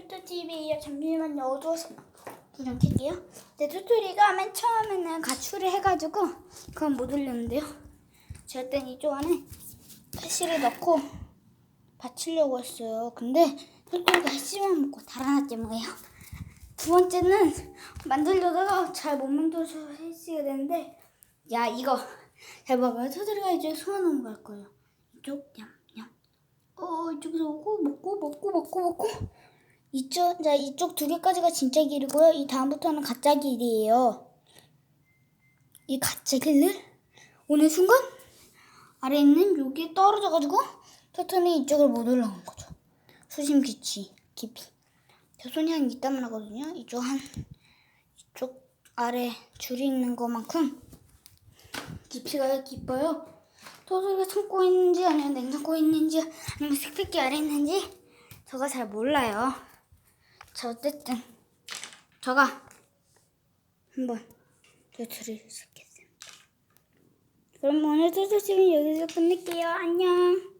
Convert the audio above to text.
토토TV예요. 잠시만요. 어두워서 불좀 켤게요. 네, 토토리가 맨 처음에는 가출을 해가지고 그건 못 올렸는데요. 제가 일단 이쪽 안에 패시를 넣고 받치려고 했어요. 근데 토토리가 햇심만 먹고 달아났지 뭐예요. 두 번째는 만들려다가 잘 못 만들어서 헬스가 되는데 야 이거 잘 봐봐요. 토토리가 이제 소화 넘어갈 거예요. 이쪽 냠냠. 어 이쪽에서 오고 먹고 먹고 먹고 먹고 이쪽 자 이쪽 두 개까지가 진짜 길이고요. 이 다음부터는 가짜 길이에요. 이 가짜 길을 오는 순간 아래 있는 여기에 떨어져가지고 토토는 이쪽을 못 올라간 거죠. 수심 깊이 깊이. 저 손이 한 이따만 하거든요. 이쪽 한 이쪽 아래 줄이 있는 것만큼 깊이가 깊어요. 토토가 참고 있는지 아니면 냉장고에 있는지 아니면 스피키 아래 있는지 저가 잘 몰라요. 자 어쨌든 저가 한번 토토를 섞겠습니다. 그럼 오늘 지금 여기서 끝낼게요. 안녕.